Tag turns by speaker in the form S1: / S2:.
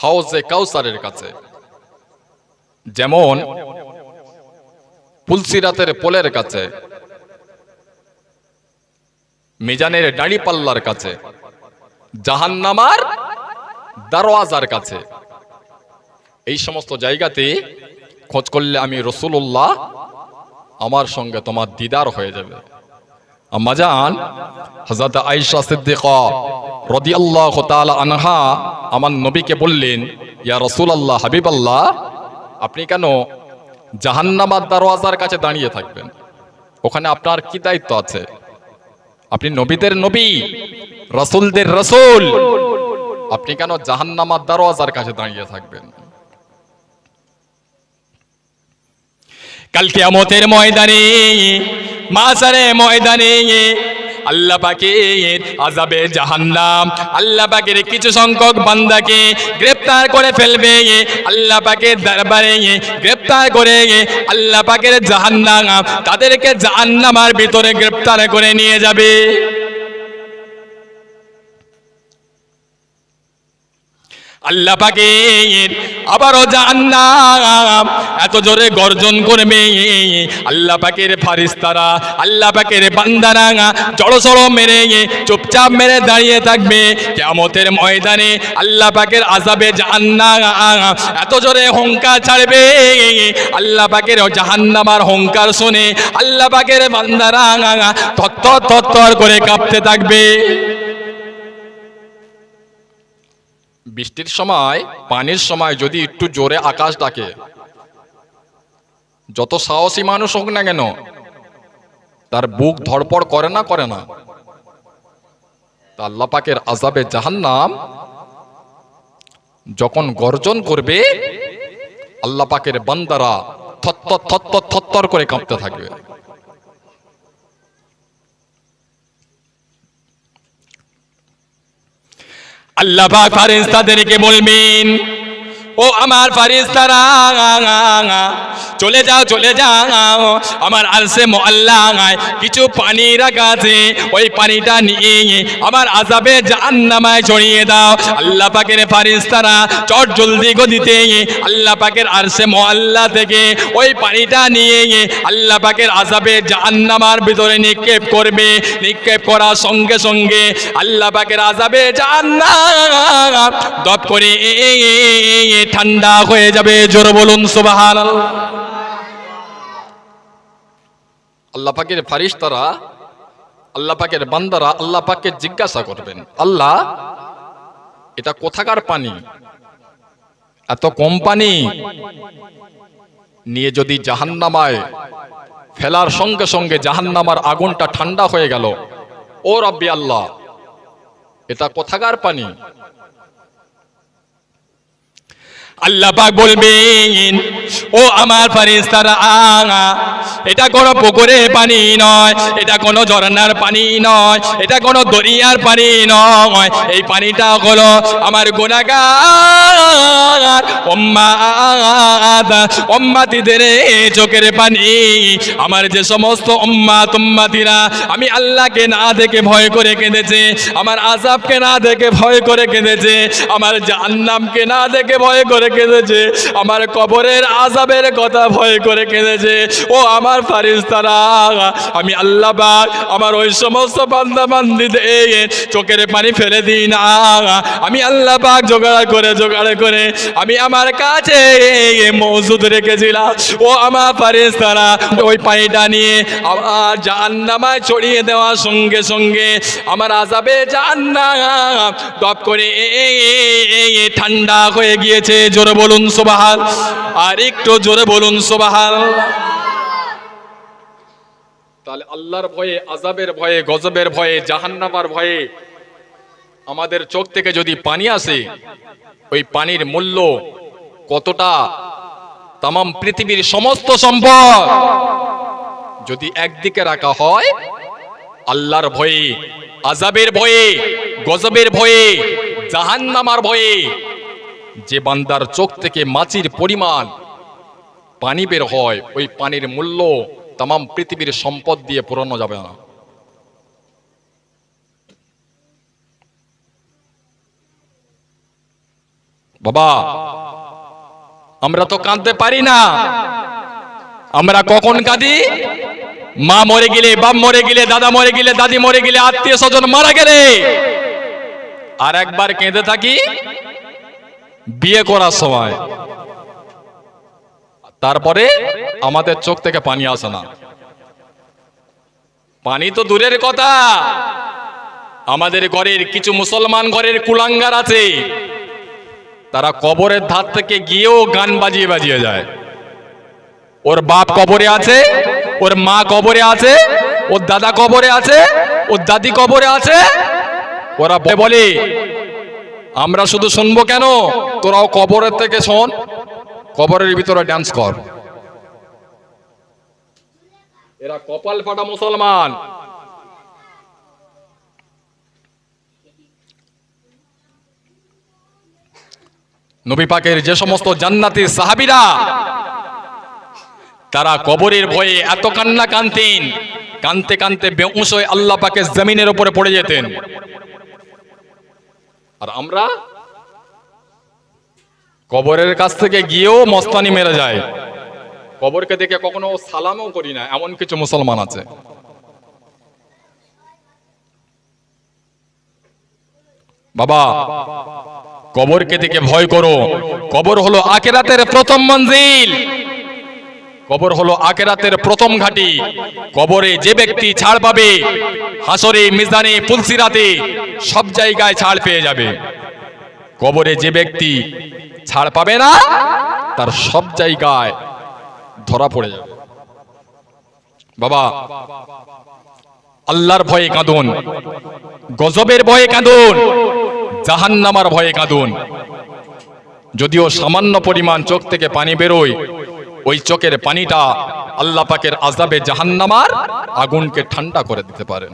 S1: হাউজে কাউসারের কাছে। যেমন, পুলসিরাতের পোলের কাছে, মিজানের দাড়ি পাল্লার কাছে, জাহান্নামার দারওয়াজার কাছে। এই সমস্ত জায়গাতে খোঁজ করলে আমি রসুল্লাহ আমার সঙ্গে তোমার দিদার হয়ে যাবে। আম্মাজান হজরত আয়েশা সিদ্দিকা রাদিয়াল্লাহু তাআলা আনহা আমার নবীকে বললেন, ইয়া রাসূলুল্লাহ, হাবিবাল্লাহ, আপনি কেন জাহান্নামার দরওয়াজার কাছে দাঁড়িয়ে থাকবেন? ওখানে আপনার কি দায়িত্ব আছে? আপনি নবীদের নবী, রাসূলদের রাসূল, আপনি কেন জাহান্নামার দরওয়াজার কাছে দাঁড়িয়ে থাকবেন?
S2: কাল কিয়ামতের ময়দানে মাসারে ময়দানে আল্লাহ পাকের আজাবে জাহান্নাম। আল্লাহ পাকের কিছু সংখ্যক বান্দাকে গ্রেপ্তার করে ফেলবে। আল্লাহ পাকের দরবারে গ্রেপ্তার করে আল্লাহ পাকের জাহান্নাম তাদেরকে জাহান্নামার ভিতরে গ্রেপ্তার করে নিয়ে যাবে। আল্লাহ পাকের আবারও জাহান্নাম। এত জোরে গর্জন করবে। আল্লাহ পাকের ফারিস্তারা আল্লাহ পাকের বান্দারা জড়ো সড়ো মেরে, চুপচাপ মেরে দাঁড়িয়ে থাকবে। কেমতের ময়দানে আল্লাহ পাকের আজাবে জাহান্নাম। এত জোরে হংকার ছাড়বে। আল্লাহ পাকের জাহান্নামার হংকার শুনে আল্লাহ পাকের বান্দারা থর থর করে কাঁপতে থাকবে।
S1: বৃষ্টির সময়, পানির সময় যদি একটু জোরে আকাশ ডাকে, যত সাহসী মানুষ হোক না কেন, তার বুক ধড়পড় করে না করে না। আল্লাহ পাকের আজাবে জাহান্নাম যখন গর্জন করবে, আল্লাহ পাকের বান্দারা থত্তর থত্তর থত্তর করে কাঁপতে থাকবে।
S2: আল্লাহ পাক ফারিস্তাদেরকে বলবেন ও আমার ফারিস্তারা চলে যাও চলে যাও। আমার আলসে মোয়াল্লায় কিছু পানি রাখা আছে ওই পানিটা নিয়ে আমার আজাবে জাহান্নামায় ছড়িয়ে দাও। আল্লাহ পাকের ফারিস্তারা, চট জলদি গদিতে। আল্লাহ পাকের আরসে মোয়াল্লা থেকে ওই পানিটা নিয়ে আল্লাহ পাকের আজাবে জাহান্নামার ভিতরে নিক্ষেপ করবে। নিক্ষেপ করার সঙ্গে সঙ্গে আল্লাহ পাকের আজাবে জাহান্নাম দপ করে ঠান্ডা হয়ে যাবে, জোর বলুন সুবাহান
S1: আল্লাহ পাকের ফারিস্তারা, আল্লাহ পাকের বান্দারা আল্লাহ পাককে জিজ্ঞাসা করবেন, আল্লাহ, এটা কোথাকার পানি? এত কম পানি নিয়ে যদি জাহান্নামায় ফেলার সঙ্গে সঙ্গে জাহান্নামার আগুনটা ঠান্ডা হয়ে গেল, ও রব্বি আল্লাহ, এটা কোথাকার পানি?
S2: আল্লাহ পাক বলবেন, ও আমার ফারিস্তারা এটা কোনো পুকুরের পানি নয়, এটা কোনো ঝর্ণার পানি নয়, এটা কোনো দরিয়ার পানি নয়, এই পানিটা হলো আমার গুণাগার উম্মাত উম্মাতিদের চোখের পানি। আমার যে সমস্ত উম্মাত উম্মাতিরা আমি আল্লাহকে না দেখে ভয় করে কেঁদেছে, আমার আজাবকে না দেখে ভয় করে কেঁদেছে, আমার জাহান্নামকে না দেখে ভয় করে কেঁদেছে, আমার কবরের আজাবের কথা ভয় করে কেঁদেছে। ও আমার ফারিস্তারা, আমি আল্লাহ আমার ওই সমস্ত বান্দা বান্দিতে চোখের পানি ফেলে দিই না। আমি আল্লাহ পাক জোগাড় করে জোগাড় করে আমি আমার কাছে মজুদ রেখেছিলাম। ও আমার ফারিস্তারা, ওই পানিটা নিয়ে আমার জাহান্নামায় ছড়িয়ে দেওয়ার সঙ্গে সঙ্গে আমার আজাবে জাহান্নাম টপ করে ঠান্ডা হয়ে গিয়েছে জোরে বলুন সোবাহাল আর একটু জোরে বলুন সোবাহাল
S1: তাহলে আল্লাহর ভয়ে আজাবের ভয়ে, গজবের ভয়ে, জাহান্নামার ভয়ে আমাদের চোখ থেকে যদি পানি আসে, ওই পানির মূল্য কতটা? তাম পৃথিবীর সমস্ত সম্পদ যদি একদিকে রাখা হয়, আল্লাহর ভয়ে আজাবের ভয়ে, গজবের ভয়ে, জাহান্নামার ভয়ে যে বান্দার চোখ থেকে মাছির পরিমাণ পানি বের হয়, ওই পানির মূল্য তাম পৃথিবীর সম্পদ দিয়ে পুরানো যাবে না। বাবা, আমরা তো কাঁদতে পারি না।
S2: আমরা কখন কাঁদি? মা মরে গেলে, বাপ মরে গেলে, দাদা মরে গেলে, দাদি মরে গেলে, আত্মীয় স্বজন মারা গেলে।
S1: আর একবার কেঁদে থাকি? বিয়ে করার সময়। তারপরে আমাদের চোখ থেকে পানি আসে না। পানি তো দূরের কথা। আমাদের ঘরের কিছু মুসলমান ঘরের কুলাঙ্গার আছে। তারা কবরের ধার থেকে গিয়েও গান বাজিয়ে বাজিয়ে যায়। ওর বাপ কবরে আছে, ওর মা কবরে আছে, ওর দাদা কবরে আছে, ওর দাদি কবরে আছে। ওরা বলে আমরা শুধু শুনব কেন? তোরাও কবরের থেকে শোন। কবরের ভিতরে ডান্স কর। এরা কপাল ফাটা মুসলমান। নবী পাকের যে সমস্ত জান্নাতি সাহাবিরা, তারা কবরের ভয়ে এত কান্না কানতেন, কানতে কানতে বেউস হয়ে আল্লাহ পাকে জমিনের উপরে পড়ে যেতেন। আর আমরা কবরের কাছ থেকে গিয়েও মস্তানি মেরে যায়। কবরকে দেখে কখনো সালামও করি না, এমন কিছু মুসলমান আছে। বাবা, কবরকে দেখে ভয় করো। কবর হলো আকেরাতের প্রথম মঞ্জিল। কবর হলো আকেরাতের প্রথম ঘাটি। কবরে যে ব্যক্তি ছাড় পাবে, হাসরে, মিজানে, পুলসিরাতে সব জায়গায় ছাড় পেয়ে যাবে। কবরে যে ব্যক্তি ছাড় পাবে না, তার সব জায়গায় ধরা পড়ে যাবে। বাবা, আল্লাহর ভয়ে কাঁদুন, গজবের ভয়ে কাঁদুন, জাহান্নামার ভয়ে কাঁদুন। যদিও সামান্য পরিমাণ চোখ থেকে পানি বেরোয় ওই চোখের পানিটা আল্লাহ পাকের আজাবে জাহান্নামার আগুনকে ঠান্ডা করে দিতে পারেন।